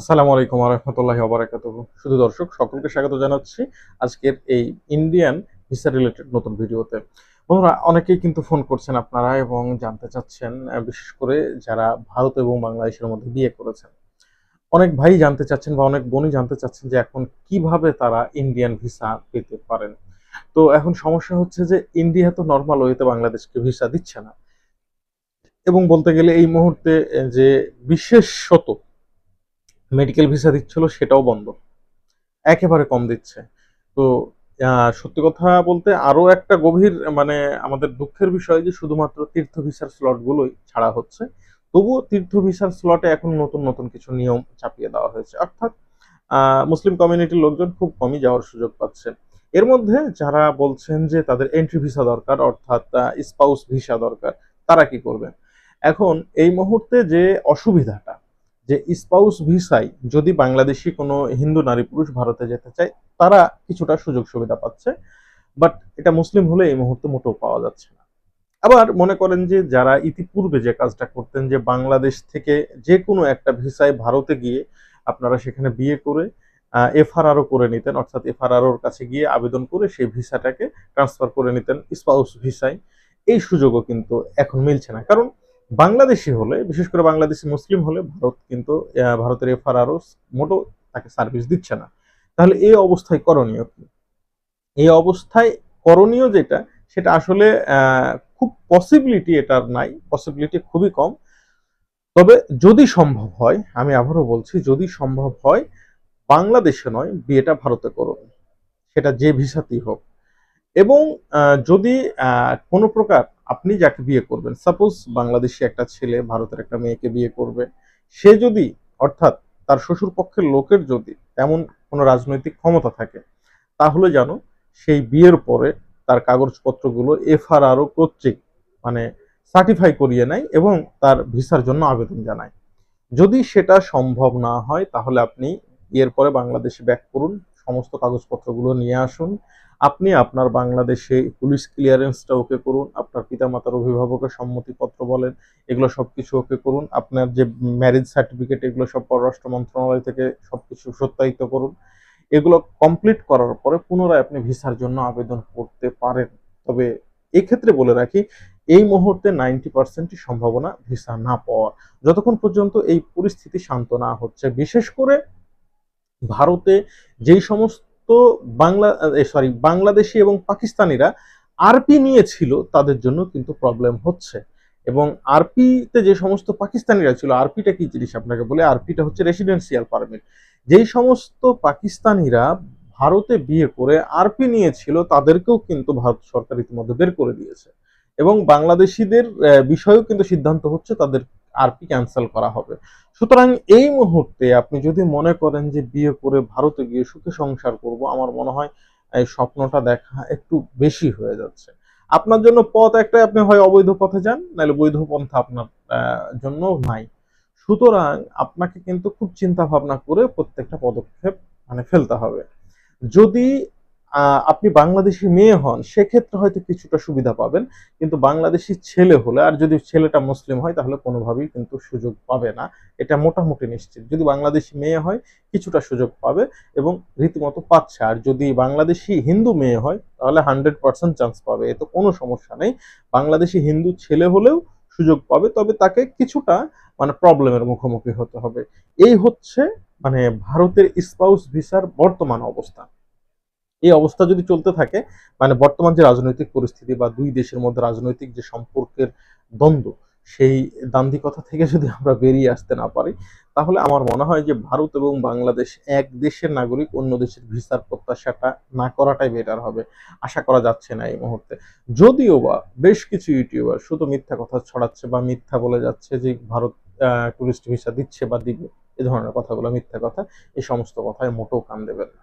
আসসালামু আলাইকুম রহমতুল্লাহ ওবরাকাত শুধু দর্শক, সকলকে স্বাগত জানাচ্ছি আজকের এই ইন্ডিয়ান ভিসা রিলেটেড নতুন ভিডিওতে। বন্ধুরা, অনেকেই কিন্তু ফোন করছেন আপনারা এবং জানতে চাচ্ছেন বিশেষ করে যারা ভারত এবং বাংলাদেশের মধ্যে বিয়ে করেছেন। অনেক ভাই জানতে চাচ্ছেন বা অনেক বোনই জানতে চাচ্ছেন যে এখন কীভাবে তারা ইন্ডিয়ান ভিসা পেতে পারেন। তো এখন সমস্যা হচ্ছে যে ইন্ডিয়া তো নর্মাল ওয়েতে বাংলাদেশকে ভিসা দিচ্ছে না। এবং বলতে গেলে এই মুহূর্তে যে বিশেষত মেডিকেল ভিসা দিচ্ছিল, সেটাও বন্ধ। একেবারে কম দিচ্ছে। তো সত্যি কথা বলতে আরও একটা গভীর মানে আমাদের দুঃখের বিষয় যে শুধুমাত্র তীর্থ ভিসার স্লট গুলোই ছাড়া হচ্ছে। তবুও তীর্থ ভিসার স্লটে এখন নতুন নতুন কিছু নিয়ম চাপিয়ে দেওয়া হয়েছে। অর্থাৎ মুসলিম কমিউনিটির লোকজন খুব কমই যাওয়ার সুযোগ পাচ্ছে। এর মধ্যে যারা বলছেন যে তাদের এন্ট্রি ভিসা দরকার, অর্থাৎ স্পাউস ভিসা দরকার, তারা কি করবেন এখন এই মুহূর্তে যে অসুবিধাটা যে স্পাউস ভিসায় যদি বাংলাদেশি কোনো হিন্দু নারী পুরুষ ভারতে যেতে চায়, তারা কিছুটা সুযোগ সুবিধা পাচ্ছে বাট এটা মুসলিম হলে এই মুহূর্তে মোটেও পাওয়া যাচ্ছে না। আবার মনে করেন যে যারা ইতিপূর্বে যে কাজটা করতেন, যে বাংলাদেশ থেকে যে কোনো একটা ভিসায় ভারতে গিয়ে আপনারা সেখানে বিয়ে করে এফআরআরও করে নিতেন, অর্থাৎ এফআরআরওর কাছে গিয়ে আবেদন করে সেই ভিসাটাকে ট্রান্সফার করে নিতেন স্পাউস ভিসায় এই সুযোগও কিন্তু এখন মিলছে না। কারণ বাংলাদেশি হলে, বিশেষ করে বাংলাদেশি মুসলিম হলে ভারত কিন্তু ভারতের এফআরআরও মোটো তাকে সার্ভিস দিচ্ছে না। তাহলে এই অবস্থায় করণীয় কি? এই অবস্থায় করণীয় যেটা, সেটা আসলে খুব পসিবিলিটি এটার নাই পসিবিলিটি খুবই কম। তবে যদি সম্ভব হয়, আমি আবারও বলছি, যদি সম্ভব হয়, বাংলাদেশে নয়, বিয়েটা ভারতে করুন। সেটা যে ভিসাতেই হোক। এবং যদি কোনো প্রকার আপনি যাকে বিয়ে করবেন সাপোজ বাংলাদেশি একটা ছেলে, ভারতের একটা মেয়েকে বিয়ে করবে, সে যদি, অর্থাৎ তার শ্বশুর পক্ষের লোকের যদি তেমন কোনো রাজনৈতিক ক্ষমতা থাকে, তাহলে যেন সেই বিয়ের পরে তার কাগজপত্রগুলো এফআরআরও কর্তৃক মানে সার্টিফাই করিয়ে নেয় এবং তার ভিসার জন্য আবেদন জানায়। যদি সেটা সম্ভব না হয়, তাহলে আপনি বিয়ের পরে বাংলাদেশে ব্যাক করুন, সমস্ত কাগজপত্রগুলো নিয়ে আসুন আপনি আপনার বাংলাদেশে পুলিশ ক্লিয়ারেন্সটা ওকে করুন, আপনার পিতামাতার অভিভাবকের সম্মতিপত্র বলেন, এগুলো সব কিছু ওকে করুন, আপনার যে ম্যারেজ সার্টিফিকেট এগুলো সব পররাষ্ট্র মন্ত্রণালয় থেকে সব কিছু সত্যায়িত করুন। এগুলো কমপ্লিট করার পরে পুনরায় আপনি ভিসার জন্য আবেদন করতে পারেন। তবে এক্ষেত্রে বলে রাখি, এই মুহূর্তে নাইনটি পার্সেন্টই সম্ভাবনা ভিসা না পাওয়ার যতক্ষণ পর্যন্ত এই পরিস্থিতি শান্ত না হচ্ছে, বিশেষ করে ভারতে যেই সমস্ত বাংলা সরি বাংলাদেশি এবং পাকিস্তানিরা আরপি নিয়েছিল, তাদের জন্য কিন্তু প্রবলেম হচ্ছে। এবং আরপিতে যে সমস্ত পাকিস্তানিরা ছিল, আরপিটা কি জিনিস আপনাকে বলে? আরপিটা হচ্ছে রেসিডেন্সিয়াল পারমিট যেই সমস্ত পাকিস্তানিরা ভারতে বিয়ে করে আরপি নিয়েছিল, তাদেরকেও কিন্তু ভারত সরকার ইতিমধ্যে বের করে দিয়েছে। এবং বাংলাদেশিদের বিষয়েও কিন্তু সিদ্ধান্ত হচ্ছে তাদের আরপি ক্যান্সেল করা হবে। সুতরাং এই মুহূর্তে আপনি যদি মনে করেন যে বিয়ে করে ভারতে গিয়ে সুখে সংসার করব, আমার মনে হয়, এই স্বপ্নটা দেখা একটু বেশি হয়ে যাচ্ছে। আপনার জন্য পথ একটা আপনি হয় অবৈধ পথে যান, নাহলে বৈধ পন্থা আপনার জন্য নাই। সুতরাং আপনাকে কিন্তু খুব চিন্তা ভাবনা করে প্রত্যেকটা পদক্ষেপ মানে ফেলতে হবে। যদি আপনি বাংলাদেশি মেয়ে হন, সেক্ষেত্রে হয়তো কিছুটা সুবিধা পাবেন। কিন্তু বাংলাদেশি ছেলে হলে, আর যদি ছেলেটা মুসলিম হয়, তাহলে কোনোভাবেই কিন্তু সুযোগ পাবে না। এটা মোটামুটি নিশ্চিত। যদি বাংলাদেশি মেয়ে হয়, কিছুটা সুযোগ পাবে এবং রীতিমতো পাচ্ছে। আর যদি বাংলাদেশি হিন্দু মেয়ে হয়, তাহলে হান্ড্রেড পার্সেন্ট চান্স পাবে। এতে কোনো সমস্যা নেই। বাংলাদেশি হিন্দু ছেলে হলেও সুযোগ পাবে, তবে তাকে কিছুটা মানে প্রবলেমের মুখোমুখি হতে হবে। এই হচ্ছে মানে ভারতের স্পাউস ভিসার বর্তমান অবস্থা। এই অবস্থা যদি চলতে থাকে মানে বর্তমান যে রাজনৈতিক পরিস্থিতি বা দুই দেশের মধ্যে রাজনৈতিক যে সম্পর্কের দ্বন্দ্ব, সেই দান্দিকতা থেকে যদি আমরা বেরিয়ে আসতে না পারি, তাহলে আমার মনে হয় যে ভারত এবং বাংলাদেশ এক দেশের নাগরিক, অন্য দেশের ভিসার প্রত্যাশাটা না করাটাই বেটার হবে। আশা করা যাচ্ছে না এই মুহূর্তে। যদিও বা বেশ কিছু ইউটিউবার শুধু মিথ্যা কথা ছড়াচ্ছে বা মিথ্যা বলে যাচ্ছে যে ভারত টুরিস্ট ভিসা দিচ্ছে বা দিবে, এ ধরনের কথাগুলো মিথ্যা কথা এই সমস্ত কথায় মোটেও কান দেবেন না।